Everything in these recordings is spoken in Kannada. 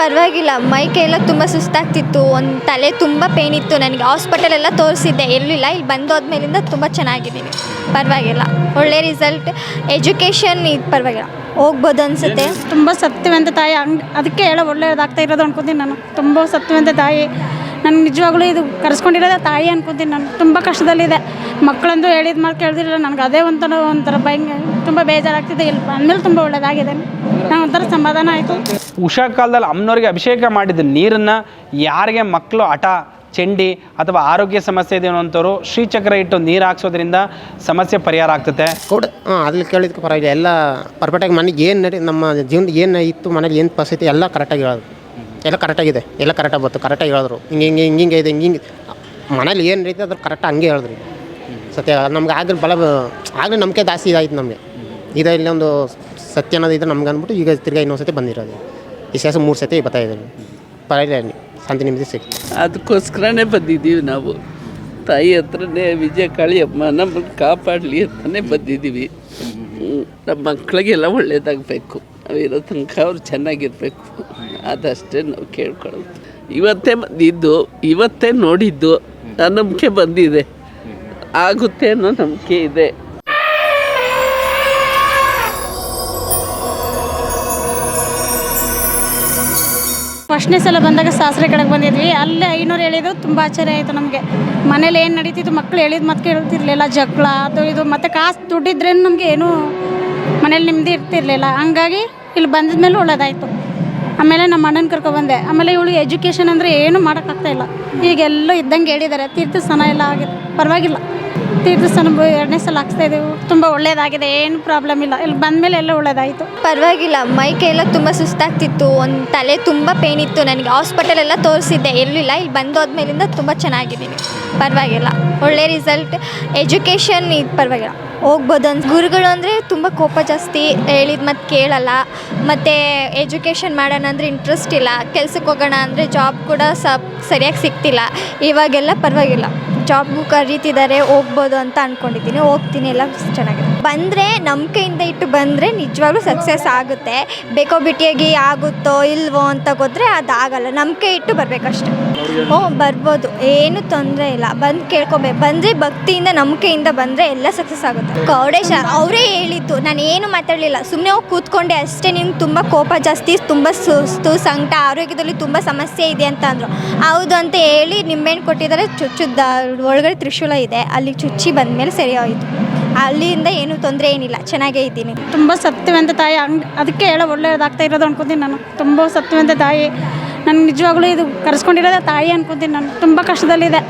ಪರವಾಗಿಲ್ಲ. ಮೈ ಕೈಯೆಲ್ಲ ತುಂಬ ಸುಸ್ತಾಗ್ತಿತ್ತು. ಒಂದು ತಲೆ ತುಂಬ ಪೇನ್ ಇತ್ತು ನನಗೆ. ಹಾಸ್ಪಿಟಲೆಲ್ಲ ತೋರಿಸಿದ್ದೆ. ಎಲ್ಲಿಲ್ಲ ಇಲ್ಲಿ ಬಂದೋದ್ಮೇಲಿಂದ ತುಂಬ ಚೆನ್ನಾಗಿದ್ದೀನಿ. ಪರವಾಗಿಲ್ಲ. ಒಳ್ಳೆ ರಿಸಲ್ಟ್ ಎಜುಕೇಷನ್ ಇದು ಪರವಾಗಿಲ್ಲ. ಹೋಗ್ಬೋದು ಅನಿಸುತ್ತೆ. ತುಂಬ ಸತ್ಯವಂತ ತಾಯಿ. ಹಂಗೆ ಅದಕ್ಕೆ ಹೇಳೋ ಒಳ್ಳೆಯದಾಗ್ತಾ ಇರೋದು ಅನ್ಕೊತೀನಿ ನಾನು. ತುಂಬ ಸತ್ಯವಂತ ತಾಯಿ. ನನಗೆ ನಿಜವಾಗ್ಲೂ ಇದು ಕರೆಸ್ಕೊಂಡಿರೋದೇ ತಾಯಿ ಅನ್ಕೊತೀನಿ ನಾನು. ತುಂಬ ಕಷ್ಟದಲ್ಲಿದೆ. ಮಕ್ಕಳಂತೂ ಹೇಳಿದ ಮಾತು ಕೇಳಿದಿರಲ್ಲ. ನನಗೆ ಅದೇ ಒಂಥರ ಒಂಥರ ಭಯ ತುಂಬ ಬೇಜಾರಾಗ್ತಿದೆ. ಇಲ್ಲಿ ಬಂದಮೇಲೆ ತುಂಬ ಒಳ್ಳೆಯದಾಗಿದೆ ನಾನು ಒಂಥರ ಸಮಾಧಾನ ಆಯಿತು. ಉಷಾ ಕಾಲದಲ್ಲಿ ಅಮ್ಮನವ್ರಿಗೆ ಅಭಿಷೇಕ ಮಾಡಿದ ನೀರನ್ನು ಯಾರಿಗೆ ಮಕ್ಕಳು ಹಠ, ಚಂಡಿ ಅಥವಾ ಆರೋಗ್ಯ ಸಮಸ್ಯೆ ಇದೆ ಅನ್ನೋಂಥವ್ರು ಶ್ರೀಚಕ್ರ ಇಟ್ಟು ನೀರು ಹಾಕ್ಸೋದ್ರಿಂದ ಸಮಸ್ಯೆ ಪರಿಹಾರ ಆಗ್ತದೆ ಕೂಡ. ಹಾಂ ಅಲ್ಲಿ ಕೇಳಿದಕ್ಕೆ ಪರವಾಗಿಲ್ಲ. ಎಲ್ಲ ಪರ್ಫೆಕ್ಟಾಗಿ ಮನೆಗೆ ಏನು ನಡಿ, ನಮ್ಮ ಜೀವನ ಏನು ಇತ್ತು, ಮನೇಲಿ ಏನು ಪರಿಸ್ಥಿತಿ, ಎಲ್ಲ ಕರೆಕ್ಟಾಗಿ ಹೇಳೋದು. ಎಲ್ಲ ಕರೆಕ್ಟಾಗಿದೆ. ಎಲ್ಲ ಕರೆಕ್ಟಾಗಿ ಬಂತು ಕರೆಕ್ಟಾಗಿ ಹೇಳಿದ್ರು. ಹಿಂಗೆ ಹಿಂಗೆ ಹಿಂಗೆ ಇದೆ ಹಿಂಗೆ ಮನೇಲಿ ಏನು ರೀತಿ ಅದ್ರ ಕರೆಕ್ಟಾಗಿ ಹಂಗೆ ಹೇಳಿದ್ರಿ. ಸತ್ಯ, ನಮ್ಗೆ ಆದ್ರೆ ಬಲ ಆಗಲೇ ನಂಬಿಕೆ ಜಾಸ್ತಿ ಇದಾಯ್ತು ನಮಗೆ. ಇದು ಇಲ್ಲೊಂದು ಸತ್ಯ ಅನ್ನೋದು ಇದ್ರೆ ನಮ್ಗೆ ಅಂದ್ಬಿಟ್ಟು ಈಗ ತಿರ್ಗಿ ಇನ್ನೊಂದು ಸತಿ ಬಂದಿರೋದು. ಶಾಸ ಮೂರು ಸತಿ ಬರ್ತಾ ಇದ್ದೀವಿ ಪರವಾಗಿಲ್ಲ ಶಾಂತಿ ನಿಮ್ಮದು ಸಿಕ್ತು ಅದಕ್ಕೋಸ್ಕರನೇ ಬಂದಿದ್ದೀವಿ ನಾವು. ತಾಯಿ ಹತ್ರನೇ ವಿಜಯ ಕಾಳಿಯಮ್ಮ ನಮ್ಮನ್ನು ಕಾಪಾಡಲಿ ಅಂತಲೇ ಬಂದಿದ್ದೀವಿ. ನಮ್ಮ ಮಕ್ಕಳಿಗೆಲ್ಲ ಒಳ್ಳೇದಾಗಬೇಕು. ನಾವಿರೋ ತನಕ ಅವ್ರು ಚೆನ್ನಾಗಿರಬೇಕು. ಅದಷ್ಟೇ ನಾವು ಕೇಳ್ಕೊಳ್ಳೋದು. ಇವತ್ತೇ ಬಂದಿದ್ದು, ಇವತ್ತೇ ನೋಡಿದ್ದು ನಂಬಿಕೆ ಬಂದಿದೆ. ಆಗುತ್ತೆ ಅನ್ನೋ ನಂಬಿಕೆ ಇದೆ. ಫಸ್ಟ್ನೇ ಸಲ ಬಂದಾಗ ಸಾಸರೆ ಕಡೆಗೆ ಬಂದಿದ್ವಿ. ಅಲ್ಲೇ ಐನೂರು ಹೇಳಿದ್ರು, ತುಂಬ ಆಶ್ಚರ್ಯ ಆಯಿತು ನಮಗೆ. ಮನೇಲಿ ಏನು ನಡೀತಿತ್ತು ಮಕ್ಕಳು ಹೇಳಿದ ಮತ್ತೆ ಕೇಳ್ತಿರ್ಲಿಲ್ಲ, ಜಗಳ, ಅದು ಇದು, ಮತ್ತು ಕಾಸು ದುಡ್ಡಿದ್ರೆ ನಮಗೆ ಏನೂ ಮನೇಲಿ ನೆಮ್ಮದಿ ಇರ್ತಿರ್ಲಿಲ್ಲ. ಹಂಗಾಗಿ ಇಲ್ಲಿ ಬಂದಿದ್ಮೇಲೆ ಒಳ್ಳೇದಾಯಿತು. ಆಮೇಲೆ ನಮ್ಮ ಅಣ್ಣನ ಕರ್ಕೊಬಂದೆ ಆಮೇಲೆ ಇವಳು ಎಜುಕೇಷನ್ ಅಂದರೆ ಏನೂ ಮಾಡೋಕ್ಕಾಗ್ತಾ ಇಲ್ಲ. ಈಗೆಲ್ಲೂ ಇದ್ದಂಗೆ ಹೇಳಿದ್ದಾರೆ ತೀರ್ಥಸ್ಥಾನ ಎಲ್ಲ ಆಗಿದೆ. ಪರವಾಗಿಲ್ಲ. ತೀರ್ಥಸ್ಥಾನ ಎರಡನೇ ಸಲ ಹಾಕ್ಸ್ತಾ ಇದ್ದೇವೆ. ತುಂಬ ಒಳ್ಳೇದಾಗಿದೆ, ಏನು ಪ್ರಾಬ್ಲಮ್ ಇಲ್ಲ. ಇಲ್ಲಿ ಬಂದಮೇಲೆ ಎಲ್ಲ ಒಳ್ಳೇದಾಯಿತು. ಪರವಾಗಿಲ್ಲ, ಮೈ ಕೈಯೆಲ್ಲ ತುಂಬ ಸುಸ್ತಾಗ್ತಿತ್ತು. ಒಂದು ತಲೆ ತುಂಬ ಪೇನ್ ಇತ್ತು ನನಗೆ. ಹಾಸ್ಪಿಟಲ್ ಎಲ್ಲ ತೋರಿಸಿದ್ದೆ. ಎಲ್ಲಿಲ್ಲ ಇಲ್ಲಿ ಬಂದೋದ್ಮೇಲಿಂದ ತುಂಬ ಚೆನ್ನಾಗಿದ್ದೀನಿ. ಪರವಾಗಿಲ್ಲ. ಒಳ್ಳೆ ರಿಸಲ್ಟ್ ಎಜುಕೇಷನ್ ಇದು, ಪರವಾಗಿಲ್ಲ. ಹೋಗ್ಬೋದು ಗುರುಗಳು ಅಂದರೆ ತುಂಬ ಕೋಪ ಜಾಸ್ತಿ. ಹೇಳಿದ ಮತ್ತು ಕೇಳಲ್ಲ. ಮತ್ತು ಎಜುಕೇಷನ್ ಮಾಡೋಣ ಅಂದರೆ ಇಂಟ್ರೆಸ್ಟ್ ಇಲ್ಲ. ಕೆಲ್ಸಕ್ಕೆ ಹೋಗೋಣ ಅಂದರೆ ಜಾಬ್ ಕೂಡ ಸ ಸರಿಯಾಗಿ ಸಿಗ್ತಿಲ್ಲ. ಇವಾಗೆಲ್ಲ ಪರವಾಗಿಲ್ಲ. ಜಾಬ್ಗೂ ಕರೀತಿದ್ದಾರೆ ಹೋಗ್ಬೋದು ಅಂತ ಅಂದ್ಕೊಂಡಿದ್ದೀನಿ ಹೋಗ್ತೀನಿ, ಎಲ್ಲ ಚೆನ್ನಾಗಿದೆ. ಬಂದರೆ ನಂಬಿಕೆಯಿಂದ ಇಟ್ಟು ಬಂದರೆ ನಿಜವಾಗ್ಲೂ ಸಕ್ಸಸ್ ಆಗುತ್ತೆ. ಬೇಕೋ ಬಿಟ್ಟಿಯಾಗಿ ಆಗುತ್ತೋ ಇಲ್ವೋ ಅಂತ ಗೊತ್ತರೆ ಅದಾಗಲ್ಲ. ನಂಬಿಕೆ ಇಟ್ಟು ಬರಬೇಕಷ್ಟೆ. ಹ್ಞೂ ಬರ್ಬೋದು. ಏನು ತೊಂದರೆ ಇಲ್ಲ. ಬಂದು ಕೇಳ್ಕೊಬೇಕು ಬಂದರೆ ಭಕ್ತಿಯಿಂದ, ನಂಬಿಕೆಯಿಂದ ಬಂದರೆ ಎಲ್ಲ ಸಕ್ಸಸ್ ಆಗುತ್ತೆ. ಕೌಡೇಶ ಅವರೇ ಹೇಳಿದ್ದು. ನಾನು ಏನು ಮಾತಾಡಲಿಲ್ಲ. ಸುಮ್ಮನೆ ಹೋಗಿ ಕೂತ್ಕೊಂಡೆ ಅಷ್ಟೇ. ನಿಮ್ಗೆ ತುಂಬ ಕೋಪ ಜಾಸ್ತಿ, ತುಂಬ ಸುಸ್ತು, ಸಂಕಟ, ಆರೋಗ್ಯದಲ್ಲಿ ತುಂಬ ಸಮಸ್ಯೆ ಇದೆ ಅಂತ ಅಂದರು. ಹೌದು ಅಂತ ಹೇಳಿ ನಿಂಬೆಹಣ್ಣು ಕೊಟ್ಟಿದ್ದಾರೆ. ಚುಚ್ಚುದ ಒಳಗಡೆ ತ್ರಿಶೂಲ ಇದೆ. ಅಲ್ಲಿ ಚುಚ್ಚಿ ಬಂದಮೇಲೆ ಸರಿ ಹೋಯಿತು. ಅಲ್ಲಿಂದ ಏನು ತೊಂದರೆ ಏನಿಲ್ಲ. ಚೆನ್ನಾಗೇ ಇದ್ದೀನಿ. ತುಂಬ ಸತ್ಯವಂತ ತಾಯಿ. ಅದಕ್ಕೆ ಹೇಳೋ ಒಳ್ಳೆಯದಾಗ್ತಾ ಇರೋದು ಅನ್ಕೊತೀನಿ ನಾನು. ತುಂಬ ಸತ್ಯವಂತ ತಾಯಿ. ನನಗೆ ನಿಜವಾಗ್ಲೂ ಇದು ಕರೆಸ್ಕೊಂಡಿರೋದೆ ತಾಯಿ ಅನ್ಕೊತೀನಿ ನಾನು. ತುಂಬ ಕಷ್ಟದಲ್ಲಿದೆ.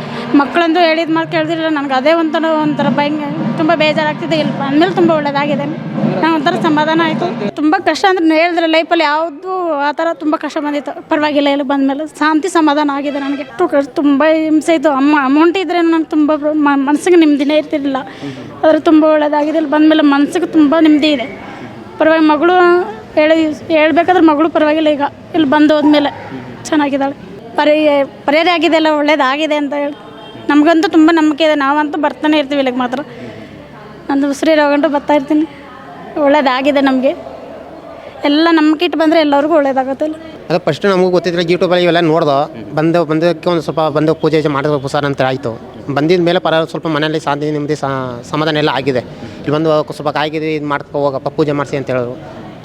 ಮಕ್ಕಳಂದು ಹೇಳಿದ ಮಾತು ಕೇಳಿದಿರಲ್ಲ, ನನಗೆ ಅದೇ ಒಂಥರ ಒಂಥರ ಭಯ ತುಂಬ ಬೇಜಾರಾಗ್ತಿದೆ. ಇಲ್ಲಿ ಬಂದಮೇಲೆ ತುಂಬ ಒಳ್ಳೆಯದಾಗಿದೆ ನಾನು ಒಂಥರ ಸಮಾಧಾನ ಆಯಿತು. ತುಂಬ ಕಷ್ಟ ಅಂದ್ರೆ ಹೇಳಿದ್ರೆ ಲೈಫಲ್ಲಿ ಯಾವುದು ಆ ಥರ ತುಂಬ ಕಷ್ಟ ಬಂದಿತ್ತು. ಪರವಾಗಿಲ್ಲ, ಇಲ್ಲಿ ಬಂದಮೇಲೆ ಶಾಂತಿ ಸಮಾಧಾನ ಆಗಿದೆ ನನಗೆ. ತುಂಬ ಹಿಂಸೆ ಇತ್ತು. ಅಮ್ಮ, ಅಮೌಂಟ್ ಇದ್ರೆ ನನಗೆ ತುಂಬ ಮನಸ್ಸಿಗೆ ನೆಮ್ಮದಿನೇ ಇರ್ತಿರಲಿಲ್ಲ. ಆದರೆ ತುಂಬ ಒಳ್ಳೆಯದಾಗಿದೆ ಇಲ್ಲಿ ಬಂದಮೇಲೆ ಮನಸ್ಸಿಗೆ ತುಂಬ ನೆಮ್ಮದಿ ಇದೆ. ಪರವಾಗಿ ಮಗಳು ಹೇಳಿ, ಹೇಳ್ಬೇಕಾದ್ರೆ ಮಗಳು ಪರವಾಗಿಲ್ಲ ಈಗ. ಇಲ್ಲಿ ಬಂದು ಹೋದ್ಮೇಲೆ ಚೆನ್ನಾಗಿದ್ದಾಳೆ. ಪರ್ಯ ಪರ್ಯಾಯ ಆಗಿದೆ ಎಲ್ಲ ಒಳ್ಳೇದಾಗಿದೆ ಅಂತ ಹೇಳಿ. ನಮಗಂತೂ ತುಂಬ ನಂಬಿಕೆ ಇದೆ. ನಾವಂತೂ ಬರ್ತಾನೆ ಇರ್ತೀವಿ ಇಲ್ಲಿಗೆ ಮಾತ್ರ. ನಂದು ಉಸಿರಿ ಹೋಗಂಟು ಬರ್ತಾ ಇರ್ತೀನಿ. ಒಳ್ಳೇದಾಗಿದೆ ನಮಗೆ. ಎಲ್ಲ ನಂಬಿಕೆ ಇಟ್ಟು ಬಂದರೆ ಎಲ್ಲರಿಗೂ ಒಳ್ಳೇದಾಗುತ್ತೆ ಅದು ಫಸ್ಟ್ ನಮಗೂ ಗೊತ್ತಿದ್ರೆ ಯೂಟ್ಯೂಬಲ್ಲಿ ಇವೆಲ್ಲ ನೋಡ್ದೋ. ಬಂದು, ಬಂದಕ್ಕೆ ಒಂದು ಸ್ವಲ್ಪ ಬಂದು ಪೂಜೆ ಮಾಡಿದ್ರು ಸರ್ ಅಂತ ಆಯಿತು. ಬಂದಿದ ಮೇಲೆ ಪರ ಸ್ವಲ್ಪ ಮನೆಯಲ್ಲಿ ಶಾಂತಿ, ನೆಮ್ಮದಿ ಸಮಾಧಾನ ಎಲ್ಲ ಆಗಿದೆ. ಇಲ್ಲಿ ಬಂದು ಸ್ವಲ್ಪ ಕಾಯ್ಗಿದೆ ಇದು ಮಾಡ್ಕೊ ಹೋಗಪ್ಪ, ಪೂಜೆ ಮಾಡಿಸಿ ಅಂತ ಹೇಳಿದ್ರು.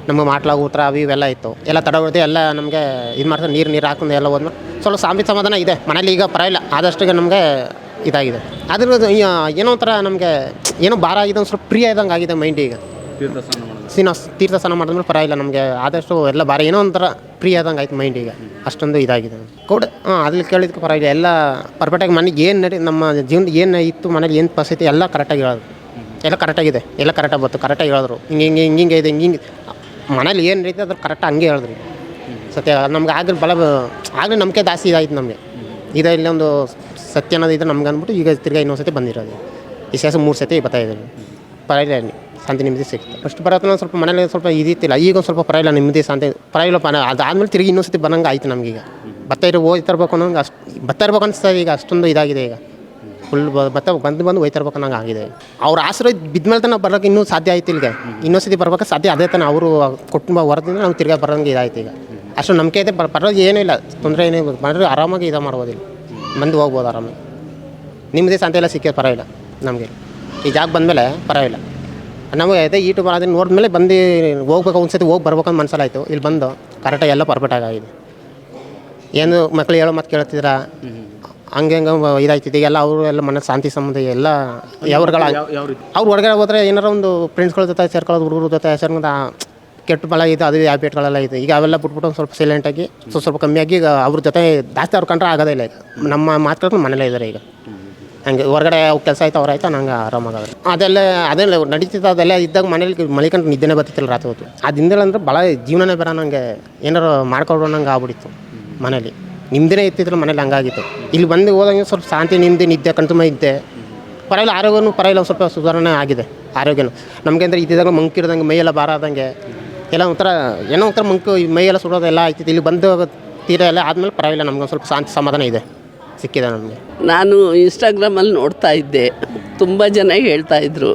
ನಮಗೆ ಮಾಟ್ಲಾಗ ಉತ್ತರ ಅವು ಇವೆಲ್ಲ ಇತ್ತು. ಎಲ್ಲ ತಡ ಎಲ್ಲ ನಮಗೆ ಇದು ಮಾಡ್ತಾರೆ, ನೀರು ನೀರು ಹಾಕೊಂಡು ಎಲ್ಲ ಹೋದ್ಮೇಲೆ ಸ್ವಲ್ಪ ಸಾಂಬಿ ಸಮಾಧಾನ ಇದೆ, ಮನೇಲಿ ಈಗ ಪರವಾಗಿಲ್ಲ ಆದಷ್ಟು ನಮಗೆ ಇದಾಗಿದೆ. ಅದ್ರ ಏನೋ ಒಂಥರ ನಮಗೆ ಏನೋ ಭಾರ ಆಗಿದೆ, ಒಂದು ಸ್ವಲ್ಪ ಫ್ರೀ ಇದ್ದಂಗೆ ಆಗಿದೆ ಮೈಂಡ್ ಈಗ. ಸಿನ ತೀರ್ಥ ಸ್ನಾನ ಮಾಡಿದ್ಮೇಲೆ ಪರವಾಗಿಲ್ಲ ನಮಗೆ, ಆದಷ್ಟು ಎಲ್ಲ ಭಾರ, ಏನೋ ಒಂಥರ ಫ್ರೀ ಆದಂಗೆ ಆಯ್ತು ಮೈಂಡ್ ಈಗ. ಅಷ್ಟೊಂದು ಇದಾಗಿದೆ. ಕೂಡ ಹಾಂ ಅದ್ರಲ್ಲಿ ಕೇಳಿದಕ್ಕೆ ಪರವಾಗಿಲ್ಲ, ಎಲ್ಲ ಪರ್ಫೆಕ್ಟಾಗಿ ಮನೆಗೆ ಏನು ನಡಿ, ನಮ್ಮ ಜೀವನ ಏನು ಇತ್ತು, ಮನೇಲಿ ಏನು ಪರಿಸ್ಥಿತಿ, ಎಲ್ಲ ಕರೆಕ್ಟಾಗಿ ಹೇಳೋದು. ಎಲ್ಲ ಕರೆಕ್ಟಾಗಿದೆ ಎಲ್ಲ ಕರೆಕ್ಟಾಗಿ ಬಂತು ಕರೆಕ್ಟಾಗಿ ಹೇಳಿದ್ರು. ಹಿಂಗೆ ಹಿಂಗೆ ಹಿಂಗೆ ಹಿಂಗೆ ಇದೆ ಹಿಂಗೆ ಹಿಂಗೆ. ಮನೇಲಿ ಏನು ರೀತಿ ಅದ್ರ ಕರೆಕ್ಟ್ ಹಂಗೆ ಹೇಳಿದ್ರಿ. ಸತ್ಯ ನಮ್ಗೆ ಆಗಲಿ ಬಲ, ಆಗಲಿ ನಂಬಿಕೆ ಜಾಸ್ತಿ ಇದಾಯ್ತು ನಮಗೆ. ಇದು ಇಲ್ಲೊಂದು ಸತ್ಯ ಅನ್ನೋದು ಇದ್ರೆ ನಮ್ಗೆ ಅಂದ್ಬಿಟ್ಟು ಈಗ ತಿರ್ಗಿ ಇನ್ನೊಂದು ಸತಿ ಬಂದಿರೋದು. ಈ ಮೂರು ಸತಿ ಪರವಾಗಿಲ್ಲ ಅಲ್ಲಿ ಶಾಂತಿ, ನೆಮ್ಮದಿ ಸಿಗ್ತದೆ ಫಸ್ಟ್ ಬರೋತನ ಸ್ವಲ್ಪ ಮನೇಲಿ ಸ್ವಲ್ಪ ಇದಿತ್ತಿಲ್ಲ ಈಗ ಸ್ವಲ್ಪ ಪರವಾಗಿಲ್ಲ, ನೆಮ್ಮದಿ, ಶಾಂತಿ ಪರವಾಗಿಲ್ಲಪ್ಪ ಪನ ಅದಾದ್ಮೇಲೆ ತಿರ್ಗಿ ಇನ್ನೊಂದು ಸತಿ ಬಂದಂಗೆ ಆಯ್ತು ನಮಗೀಗ ಬರ್ತಾ ಇರೋ ಓದಿ ಇರ್ಬೇಕು ಅನ್ನೋಂಗೆ ಅಷ್ಟು, ಬರ್ತಾ ಇರ್ಬೇಕು ಇದೆ ಈಗ, ಅಷ್ಟೊಂದು ಇದಾಗಿದೆ ಈಗ. ಫುಲ್ ಮತ್ತೆ ಬಂದು ಬಂದು ಹೋಯ್ತಾ ಇರ್ಬೇಕು ಅನ್ನಂಗೆ ಆಗಿದೆ. ಅವ್ರ ಆಶ್ರಯ ಬಿದ್ಮೇಲೆ ತಾನೆ ಬರೋಕೆ ಇನ್ನೂ ಸಾಧ್ಯ ಆಯ್ತು ಇಲ್ಲಿಗೆ. ಇನ್ನೊಂದು ಸತಿ ಬರ್ಬೇಕು ಸಾಧ್ಯ ಅದೇ ತಾನೆ ಅವರು ಕುಟುಂಬ ಹೊರದಿಂದ ನಾವು ತಿರ್ಗಾ ಬರೋಂಗೆ ಇದಾಯ್ತು ಈಗ. ಅಷ್ಟು ನಂಬಿಕೆ ಇದೆ ಬರೋದು ಏನೂ ಇಲ್ಲ. ತೊಂದರೆ ಏನೂ ಬಂದರೆ ಆರಾಮಾಗಿ ಇದು ಮಾಡ್ಬೋದಿಲ್ಲ ಬಂದು ಹೋಗ್ಬೋದು ಆರಾಮಾಗಿ. ನಿಮ್ಮದೇ ಸಾಧ್ಯ ಎಲ್ಲ ಸಿಕ್ಕಿದೆ ಪರವಾಗಿಲ್ಲ ನಮಗೆ. ಈ ಜಾಗ ಬಂದಮೇಲೆ ಪರವಾಗಿಲ್ಲ. ನಮಗೆ ಅದೇ ಯೂಟ್ಯೂಬ್ ಅದನ್ನು ನೋಡಿದ್ಮೇಲೆ ಬಂದು ಹೋಗ್ಬೇಕು ಒಂದ್ಸತಿ ಹೋಗಿ ಬರ್ಬೇಕಂತ ಮನಸ್ಸಲ್ಲಾಯಿತು ಇಲ್ಲಿ ಬಂದು ಕರೆಕ್ಟಾಗಿ ಎಲ್ಲ ಪರ್ಫೆಕ್ಟಾಗಿ ಆಗಿದೆ. ಏನು ಮಕ್ಳು ಹೇಳೋ ಮಾತು ಕೇಳ್ತಿದ್ರ ಹಂಗೆ ಹಂಗೆ ಇದಾಯ್ತಿದೆ. ಎಲ್ಲ ಅವರು ಎಲ್ಲ ಮನೆ ಶಾಂತಿ ಸಂಬಂಧ ಎಲ್ಲ ಯಾವ್ರುಗಳ ಅವ್ರು ಹೊರಗಡೆ ಹೋದ್ರೆ ಏನಾರ ಒಂದು ಫ್ರೆಂಡ್ಸ್ಗಳ ಜೊತೆ ಸೇರ್ಕೊಳ್ಳೋದು ಹುಡುಗರ ಜೊತೆ ಸೇರ್ಕೊಂಡು ಕೆಟ್ಟ ಬಲ ಇದೆ ಅದು ಹ್ಯಾಬಿಟ್ಗಳೆಲ್ಲ ಇದೆ. ಈಗ ಅವೆಲ್ಲ ಬಿಟ್ಬಿಟ್ಟು ಒಂದು ಸ್ವಲ್ಪ ಸೈಲೆಂಟಾಗಿ ಸ್ವಲ್ಪ ಸ್ವಲ್ಪ ಕಮ್ಮಿಯಾಗಿ ಈಗ ಅವ್ರ ಜೊತೆ ಜಾಸ್ತಿ ಅವ್ರು ಕಂಡ್ರೆ ಆಗೋದೇ ಇಲ್ಲ ಈಗ. ನಮ್ಮ ಮಾತುಗಳು ಮನೇಲೇ ಇದ್ದಾರೆ ಈಗ. ಹಂಗೆ ಹೊರಗಡೆ ಅವ್ರ ಕೆಲಸ ಆಯ್ತು ಅವ್ರು ಆಯ್ತು ನಂಗೆ ಆರಾಮಾಗವ್ರೆ ಅದೆಲ್ಲ ಅದೆಲ್ಲ ನಡೀತಿತ್ತು ಅದೆಲ್ಲ ಇದ್ದಾಗ ಮನೇಲಿ ಮಲಿಕೊಂಡು ನಿದ್ದೆನೇ ಬರ್ತಿತ್ತಿಲ್ಲ ರಾತ್ರಿ ಹೊತ್ತು. ಆ ಅಂದ್ರೆ ಭಾಳ ಜೀವನನೇ ಬೇಡ ನಂಗೆ ಏನಾರು ಮಾಡ್ಕೊಡೋ ನಂಗೆ ಆಗ್ಬಿಟ್ಟಿತ್ತು ಮನೇಲಿ. ನಿಮ್ದೇ ಇತ್ತಿದ್ರು ಮನೇಲಿ ಹಂಗಾಗಿತ್ತು. ಇಲ್ಲಿ ಬಂದು ಹೋದಂಗೆ ಸ್ವಲ್ಪ ಶಾಂತಿ ನಿಂದೆ ನಿದ್ದೆ ಕಣ್ತುಂಬ ಇದ್ದೆ. ಪರವಾಗಿಲ್ಲ, ಆರೋಗ್ಯನೂ ಪರವಾಗಿಲ್ಲ ಸ್ವಲ್ಪ ಸುಧಾರಣೆ ಆಗಿದೆ, ಆರೋಗ್ಯನೂ. ನಮಗೆ ಅಂದರೆ ಇದ್ದಿದ್ದಾಗ ಮಂಕಿಡ್ದಂಗೆ ಮೈಯೆಲ್ಲ ಬಾರಾದಂಗೆ, ಎಲ್ಲ ಒಂಥರ, ಏನೋ ಒಂಥರ ಮಂಕು ಮೈಯೆಲ್ಲ ಸುಡೋದು ಎಲ್ಲ ಆಯ್ತಿತ್ತು ಇಲ್ಲಿ ಬಂದು ತೀರ ಎಲ್ಲ ಆದಮೇಲೆ ಪರವಾಗಿಲ್ಲ, ನಮ್ಗೆ ಸ್ವಲ್ಪ ಶಾಂತಿ ಸಮಾಧಾನ ಇದೆ, ಸಿಕ್ಕಿದೆ ನಮಗೆ. ನಾನು ಇನ್ಸ್ಟಾಗ್ರಾಮಲ್ಲಿ ನೋಡ್ತಾ ಇದ್ದೆ, ತುಂಬ ಜನ ಹೇಳ್ತಾ ಇದ್ರು,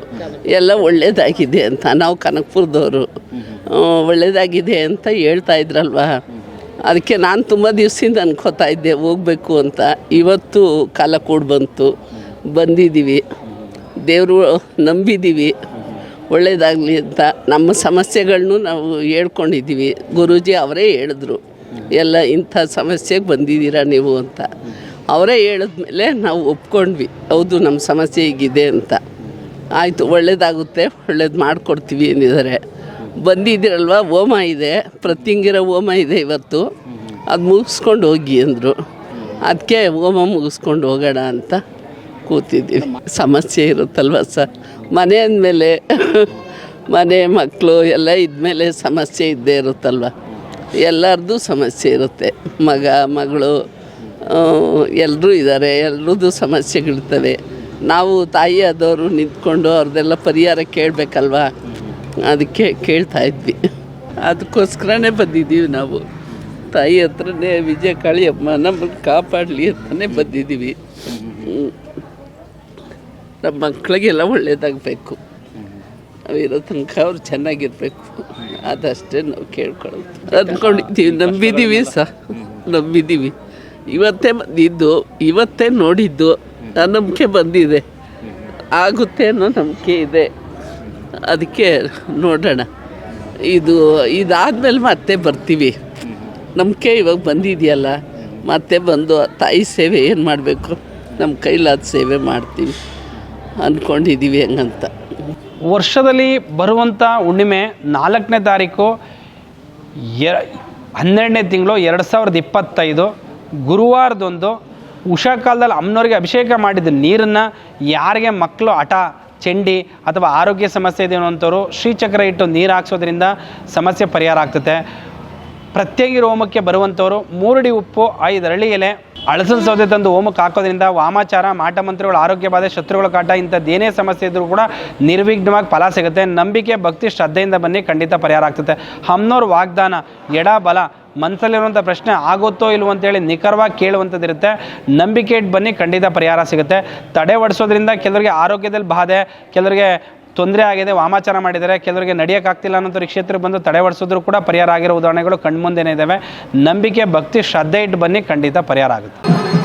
ಎಲ್ಲ ಒಳ್ಳೇದಾಗಿದೆ ಅಂತ, ನಾವು ಕನಕಪುರದವರು ಒಳ್ಳೇದಾಗಿದೆ ಅಂತ ಹೇಳ್ತಾ ಇದ್ರಲ್ವಾ? ಅದಕ್ಕೆ ನಾನು ತುಂಬ ದಿವಸದಿಂದ ಅನ್ಕೋತಾ ಇದ್ದೆ, ಹೋಗಬೇಕು ಅಂತ. ಇವತ್ತು ಕಾಲ ಕೂಡ ಬಂತು. ಬಂದಿದ್ದೀವಿ. ದೇವರು ನಂಬಿದ್ದೀವಿ. ಒಳ್ಳೇದಾಗಲಿ ಅಂತ. ನಮ್ಮ ಸಮಸ್ಯೆಗಳನ್ನು ನಾವು ಹೇಳ್ಕೊಂಡಿದ್ದೀವಿ. ಗುರೂಜಿ ಅವರೇ ಹೇಳಿದ್ರು, ಎಲ್ಲ ಇಂಥ ಸಮಸ್ಯೆಗೆ ಬಂದಿದ್ದೀರಾ ನೀವು ಅಂತ. ಅವರೇ ಹೇಳಿದ್ಮೇಲೆ ನಾವು ಒಪ್ಕೊಂಡ್ವಿ, ಹೌದು ನಮ್ಮ ಸಮಸ್ಯೆ ಹೀಗಿದೆ ಅಂತ. ಆಯಿತು, ಒಳ್ಳೇದಾಗುತ್ತೆ, ಒಳ್ಳೇದು ಮಾಡಿಕೊಡ್ತೀವಿ ಅಂದಿದ್ದಾರೆ ಬಂದಿದ್ದೀರಲ್ವ? ಹೋಮ ಇದೆ. ಪ್ರತಿಂಗಿರ ಹೋಮ ಇದೆ ಇವತ್ತು. ಅದು ಮುಗಿಸ್ಕೊಂಡು ಹೋಗಿ ಅಂದರು. ಅದಕ್ಕೆ ಹೋಮ ಮುಗಿಸ್ಕೊಂಡು ಹೋಗೋಣ ಅಂತ ಕೂತಿದ್ದೀವಿ ಸಮಸ್ಯೆ ಇರುತ್ತಲ್ವ ಸರ್ ಮನೆ ಅಂದಮೇಲೆ, ಮನೆ ಮಕ್ಕಳು ಎಲ್ಲ ಇದ್ಮೇಲೆ ಸಮಸ್ಯೆ ಇದ್ದೇ ಇರುತ್ತಲ್ವ? ಎಲ್ಲರದ್ದು ಸಮಸ್ಯೆ ಇರುತ್ತೆ. ಮಗ, ಮಗಳು ಎಲ್ಲರೂ ಇದ್ದಾರೆ ಎಲ್ರದ್ದು ಸಮಸ್ಯೆಗಳಿರ್ತವೆ. ನಾವು ತಾಯಿ ಆದವರು ನಿಂತ್ಕೊಂಡು ಅವ್ರದ್ದೆಲ್ಲ ಪರಿಹಾರ ಕೇಳಬೇಕಲ್ವ? ಅದಕ್ಕೆ ಕೇಳ್ತಾ ಇದ್ವಿ. ಅದಕ್ಕೋಸ್ಕರನೇ ಬಂದಿದ್ದೀವಿ ನಾವು. ತಾಯಿ ಹತ್ರನೇ ವಿಜಯ ಕಾಳಿಯಮ್ಮ ನಮ್ಮನ್ನು ಕಾಪಾಡಲಿ ಅಂತಲೇ ಬಂದಿದ್ದೀವಿ. ನಮ್ಮ ಮಕ್ಕಳಿಗೆಲ್ಲ ಒಳ್ಳೇದಾಗಬೇಕು. ನಾವಿರೋ ತನಕ ಅವ್ರು ಚೆನ್ನಾಗಿರಬೇಕು. ಅದಷ್ಟೇ ನಾವು ಕೇಳ್ಕೊಳ್ಳೋದು. ಅಂದ್ಕೊಂಡಿದ್ದೀವಿ ನಂಬಿದ್ದೀವಿ ಸಹ ನಂಬಿದ್ದೀವಿ ಇವತ್ತೇ ಬಂದಿದ್ದು, ಇವತ್ತೇ ನೋಡಿದ್ದು ಆ ನಂಬಿಕೆ ಬಂದಿದೆ. ಆಗುತ್ತೆ ಅನ್ನೋ ನಂಬಿಕೆ ಇದೆ. ಅದಕ್ಕೆ ನೋಡೋಣ. ಇದು, ಇದಾದಮೇಲೆ ಮತ್ತೆ ಬರ್ತೀವಿ. ನಂಬಿಕೆ ಇವಾಗ ಬಂದಿದೆಯಲ್ಲ, ಮತ್ತೆ ಬಂದು ತಾಯಿ ಸೇವೆ ಏನು ಮಾಡಬೇಕು? ನಮ್ಮ ಕೈಲಾದ ಸೇವೆ ಮಾಡ್ತೀವಿ. ಅಂದ್ಕೊಂಡಿದ್ದೀವಿ ಹೆಂಗಂತ. ವರ್ಷದಲ್ಲಿ ಬರುವಂಥ ಹುಣ್ಣಿಮೆ ನಾಲ್ಕನೇ ತಾರೀಕು ಎ ಹನ್ನೆರಡನೇ ತಿಂಗಳು ಎರಡು ಸಾವಿರದ ಇಪ್ಪತ್ತೈದು. ಗುರುವಾರದೊಂದು, ಉಷಾ ಕಾಲದಲ್ಲಿ ಅಮ್ಮನವ್ರಿಗೆ ಅಭಿಷೇಕ ಮಾಡಿದ ನೀರನ್ನು ಯಾರಿಗೆ ಮಕ್ಕಳು ಹಠ ಚಂಡಿ ಅಥವಾ ಆರೋಗ್ಯ ಸಮಸ್ಯೆ ಇದೆ ಅನ್ನೋಂಥವ್ರು ಶ್ರೀಚಕ್ರ ಇಟ್ಟು ನೀರು ಹಾಕ್ಸೋದ್ರಿಂದ ಸಮಸ್ಯೆ ಪರಿಹಾರ ಆಗ್ತದೆ ಪ್ರತ್ಯೇಕಿ ರೋಮಕ್ಕೆ ಬರುವಂಥವ್ರು ಮೂರಡಿ ಉಪ್ಪು, ಐದು ಅರಳಿ ಎಲೆ, ಅಳಸನ ಸೌದೆ ತಂದು ಹೋಮಕ್ಕೆ ಹಾಕೋದ್ರಿಂದ ವಾಮಾಚಾರ, ಮಾಟ ಮಂತ್ರಗಳು, ಆರೋಗ್ಯ ಬಾಧೆ, ಶತ್ರುಗಳ ಕಾಟ ಇಂಥದ್ದೇನೇ ಸಮಸ್ಯೆ ಇದ್ದರೂ ಕೂಡ ನಿರ್ವಿಘ್ನವಾಗಿ ಫಲ ಸಿಗುತ್ತೆ. ನಂಬಿಕೆ, ಭಕ್ತಿ, ಶ್ರದ್ಧೆಯಿಂದ ಬನ್ನಿ, ಖಂಡಿತ ಪರಿಹಾರ ಆಗ್ತದೆ ಹಮ್ನೋರ್ ವಾಗ್ದಾನ, ಎಡ ಬಲ ಮನಸ್ಸಲ್ಲಿರುವಂಥ ಪ್ರಶ್ನೆ ಆಗುತ್ತೋ ಇಲ್ವೋ ಅಂತೇಳಿ ನಿಖರವಾಗಿ ಕೇಳುವಂಥದ್ದಿರುತ್ತೆ. ನಂಬಿಕೆ ಇಟ್ಟು ಬನ್ನಿ, ಖಂಡಿತ ಪರಿಹಾರ ಸಿಗುತ್ತೆ. ತಡೆ ಒಡಿಸೋದ್ರಿಂದ ಕೆಲವರಿಗೆ ಆರೋಗ್ಯದಲ್ಲಿ ಬಾಧೆ, ಕೆಲವರಿಗೆ ತೊಂದರೆ ಆಗಿದೆ, ವಾಮಾಚಾರ ಮಾಡಿದರೆ ಕೆಲವರಿಗೆ ನಡೆಯೋಕ್ಕಾಗ್ತಿಲ್ಲ ಅನ್ನೋಂಥ ಕ್ಷೇತ್ರಕ್ಕೆ ಬಂದು ತಡೆ ಒಡಿಸಿದ್ರು ಕೂಡ ಪರಿಹಾರ ಆಗಿರೋ ಉದಾಹರಣೆಗಳು ಕಣ್ಮುಂದೆನೇ ಇದ್ದಾವೆ. ನಂಬಿಕೆ, ಭಕ್ತಿ, ಶ್ರದ್ಧೆ ಇಟ್ಟು ಬನ್ನಿ, ಖಂಡಿತ ಪರಿಹಾರ ಆಗುತ್ತೆ.